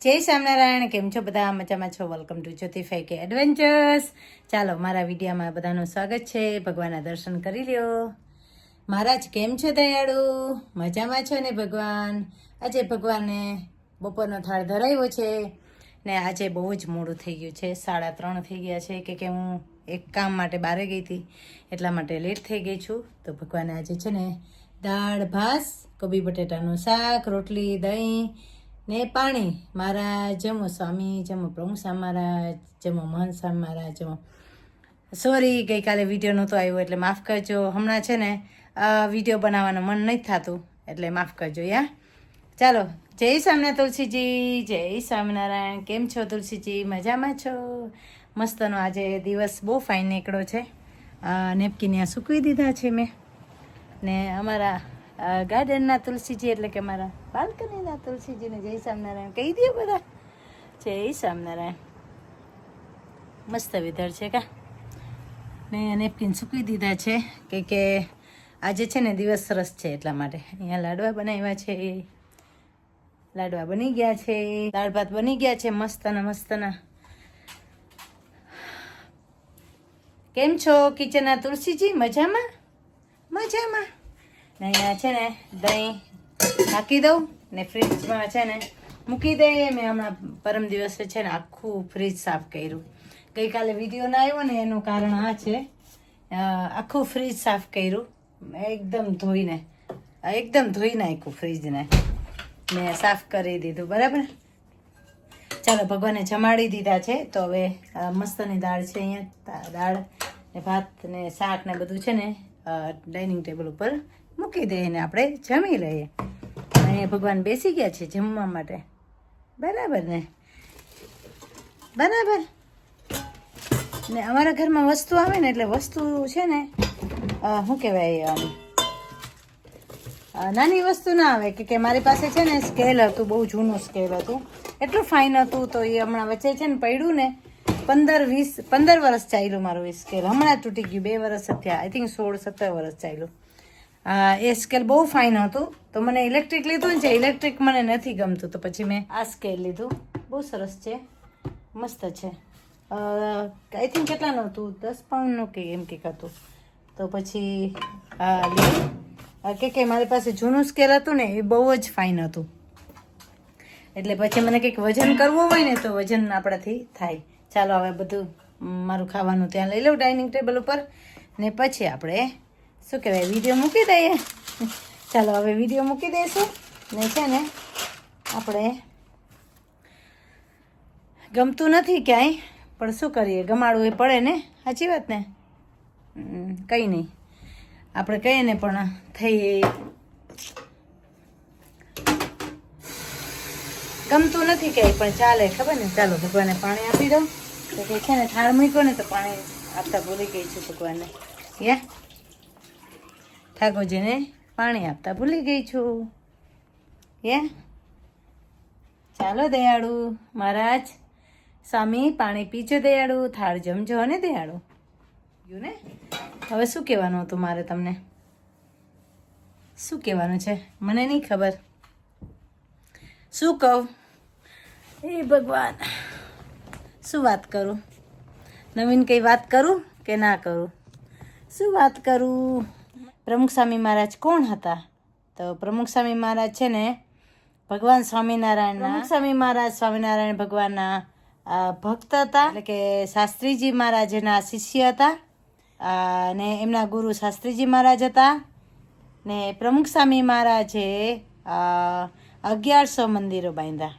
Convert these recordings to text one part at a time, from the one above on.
જય સ્વામિનારાયણ કેમ છો બધા? મજામાં છો? વેલકમ ટુ જ્યોતિફાઈ કે એડવેન્ચર્સ ચાલો, મારા વિડીયામાં બધાનું સ્વાગત છે. ભગવાનના દર્શન કરી લ્યો. મહારાજ, કેમ છો દયાળુ? મજામાં છો ને ભગવાન? આજે ભગવાને બપોરનો થાળ ધરાવ્યો છે ને આજે બહુ જ મોડું થઈ ગયું છે. સાડા ત્રણ થઈ ગયા છે કે કે હું એક કામ માટે બહાર ગઈ હતી, એટલા માટે લેટ થઈ ગઈ છું. તો ભગવાને આજે છે ને દાળ, ભાત, કોબી, બટેટાનું શાક, રોટલી, દહીં ને પાણી, મારા જમો સ્વામી, જમો પ્રમુસા મારા જમો મહન સામ મહારાજ, જમો સોરી, ગઈકાલે વીડિયો નહોતો આવ્યો, એટલે માફ કરજો. હમણાં છે ને વીડિયો બનાવવાનું મન નથી થતું, એટલે માફ કરજો, યા? ચાલો, જય સ્વામિનારાયણ તુલસીજી, જય સ્વામિનારાયણ. કેમ છો તુલસીજી? મજામાં છો? મસ્તનો આજે દિવસ બહુ ફાઇન નીકળ્યો છે. નેપકીન સૂકવી દીધા છે મેં. ને અમારા ગાર્ડનના તુલસીજી એટલે કે મારા બાલ્કનીના તુલસીજીને જય સ્વામિનારાયણ કહી દે બધા. જય સ્વામિનારાયણ. મસ્ત વેધર છે કા? ને નેપકિન સૂકવી દીધા છે કે કે આજે છે ને દિવસ સરસ છે એટલા માટે. અહીંયા લાડવા બનાવ્યા છે. લાડવા બની ગયા છે. દાળ ભાત બની ગયા છે મસ્તના મસ્તના. કેમ છો કિચનના તુલસીજી? મજામાં? મજામાં. ને અહીંયા છે ને દહીં નાખી દઉં ને ફ્રીજમાં છે ને મૂકી દઈએ મેં હમણાં પરમ દિવસે છે ને આખું ફ્રીજ સાફ કર્યું. ગઈકાલે વીડિયો ના આવ્યો ને એનું કારણ આ છે. આખું ફ્રીજ સાફ કર્યું. એકદમ ધોઈને, એકદમ ધોઈ નાખ્યું ફ્રીજને મેં સાફ કરી દીધું. બરાબર? ચાલો, ભગવાને જમાડી દીધા છે. તો હવે મસ્તની દાળ છે અહીંયા. દાળ ને ભાત ને શાક ને બધું છે ને ડાઇનિંગ ટેબલ ઉપર મૂકી દઈએ ને આપણે જમી લઈએ. અહીંયા ભગવાન બેસી ગયા છે જમવા માટે. બરાબર ને? બરાબર. ને અમારા ઘરમાં વસ્તુ આવે ને એટલે વસ્તુ છે ને શું કહેવાય નાની વસ્તુ ના આવે કે મારી પાસે છે ને સ્કેલ હતું, બહુ જૂનું સ્કેલ હતું. એટલું ફાઇન હતું તો એ હમણાં વચ્ચે છે ને પડ્યું ને, પંદર વીસ, પંદર વર્ષ ચાલ્યું મારું એ સ્કેલ હમણાં તૂટી ગયું, બે વર્ષ થયા. આઈ થિંક સોળ, સત્તર વર્ષ ચાલ્યું. એ સ્કેલ બહુ ફાઇન હતું. તો મને ઇલેક્ટ્રિક લીધું ને છે ઇલેક્ટ્રિક મને નથી ગમતું. તો પછી મેં આ સ્કેલ લીધું. બહુ સરસ છે. મસ્ત છે. આઈ થિંક કેટલાનું હતું? દસ પાઉન્ડનું કે એમ કંઈક હતું. તો પછી આ લીધું કે કે મારી પાસે જૂનું સ્કેલ હતું ને, એ બહુ જ ફાઇન હતું. એટલે પછી મને કંઈક વજન કરવું હોય ને, તો વજન આપણાથી થાય. ચાલો, હવે બધું મારું ખાવાનું ત્યાં લઈ લઉં ડાઇનિંગ ટેબલ ઉપર. ને પછી આપણે શું કહેવાય વીડિયો મૂકી દઈએ? ચાલો, હવે વીડિયો મૂકી દઈશું. ને છે ને, આપણે ગમતું નથી ક્યાંય, પણ શું કરીએ? ગમાડવું એ પડે ને? સાચી વાત ને? કંઈ નહીં. આપણે કહીએ ને પણ થઈ ગમતું નથી ક્યાંય, પણ ચાલે, ખબર ને? ચાલો ભગવાનને પાણી આપી દઉં. તો કે છે ને, થાળ મૂક્યો ને, તો પાણી આપતા ભૂલી ગઈ છું ભગવાનને. યા? ઠાકોરજીને પાણી આપતા ભૂલી ગઈ છું. યા ચાલો દયાળુ, મહારાજ. સ્વામી, પાણી પીજો દયાળુ, થાળ જમજો ને દયાળુ. ગયું ને? હવે શું કહેવાનું હતું મારે તમને? શું કહેવાનું છે? મને નહીં ખબર. શું કહું? એ ભગવાન. શું વાત કરું? નવીન કંઈ વાત કરું કે ના કરું? શું વાત કરું? પ્રમુખ સ્વામી મહારાજ કોણ હતા? તો પ્રમુખ સ્વામી મહારાજ છે ને, ભગવાન સ્વામિનારાયણના પ્રમુખ સ્વામી મહારાજ સ્વામિનારાયણ ભગવાનના ભક્ત હતા. એટલે કે શાસ્ત્રીજી મહારાજના શિષ્ય હતા. અને એમના ગુરુ શાસ્ત્રીજી મહારાજ હતા. ને પ્રમુખ સ્વામી મહારાજે અગિયારસો મંદિરો બાંધ્યા.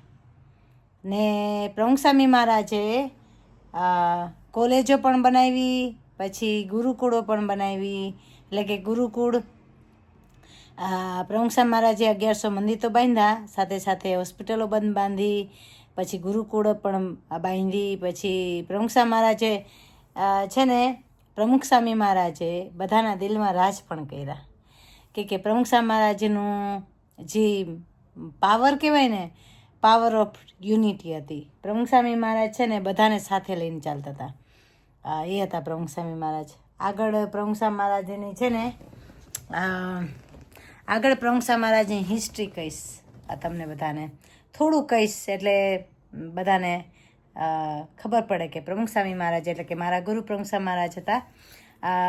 ને પ્રમુખ સ્વામી મહારાજે કોલેજો પણ બનાવી, પછી ગુરુકુળો પણ બનાવી એટલે કે ગુરુકુળ, આ પ્રમુખ મહારાજે અગિયારસો મંદિર તો બાંધ્યા, સાથે સાથે હોસ્પિટલો બંધ બાંધી, પછી ગુરુકુળ પણ બાંધી, પછી પ્રમુખસા મહારાજે છે ને, પ્રમુખ સ્વામી મહારાજે બધાના દિલમાં રાજ પણ કર્યા. કે કે પ્રમુખ મહારાજનું જે પાવર કહેવાય ને, પાવર ઓફ યુનિટી હતી. પ્રમુખ સ્વામી મહારાજ છે ને બધાને સાથે લઈને ચાલતા હતા. એ હતા પ્રમુખ સ્વામી મહારાજ. આગળ પ્રમુખ સ્વામી મહારાજની છે ને આગળ પ્રમુખ સ્વામી મહારાજની હિસ્ટ્રી કહીશ આ તમને બધાને. થોડું કહીશ એટલે બધાને ખબર પડે કે પ્રમુખ સ્વામી મહારાજ એટલે કે મારા ગુરુ પ્રમુખ સ્વામી મહારાજ હતા.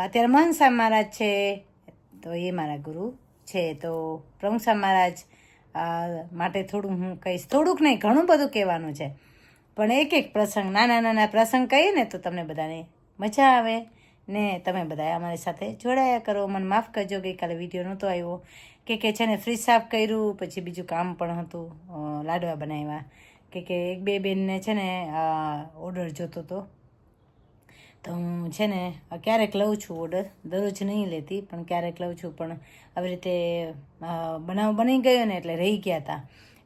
અત્યારે મહન સ્વામી મહારાજ છે, તો એ મારા ગુરુ છે. તો પ્રમુખ સ્વામી મહારાજ માટે થોડું હું કહીશ. થોડુંક નહીં, ઘણું બધું કહેવાનું છે. પણ એક એક પ્રસંગ, નાના નાના પ્રસંગ કહીએ ને તો તમને બધાને મજા આવે. ને તમે બધા અમારી સાથે જોડાયા કરો. મને માફ કરજો, ગઈકાલે વીડિયો નહોતો આવ્યો. કે કે છે ને ફ્રીજ સાફ કર્યું, પછી બીજું કામ પણ હતું લાડવા બનાવ્યા કે કે એક બે બેનને છે ને ઓર્ડર જોતો હતો તો હું છે ને ક્યારેક લઉં છું ઓર્ડર દરરોજ નહીં લેતી, પણ ક્યારેક લઉં છું. પણ આવી રીતે બનાવ બની ગયો ને, એટલે રહી ગયા હતા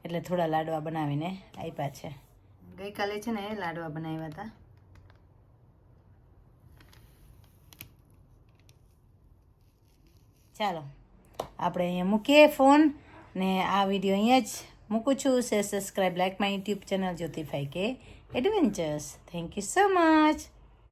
એટલે થોડા લાડવા બનાવીને આપ્યા છે. ગઈકાલે છે ને, લાડવા બનાવ્યા હતા ચાલો, આપણે અહીંયા મૂકીએ ફોન ને આ વીડિયો અહીંયા જ મૂકું છું. સે subscribe like my YouTube channel જ્યોતિફાઈ કે adventures. Thank you so much.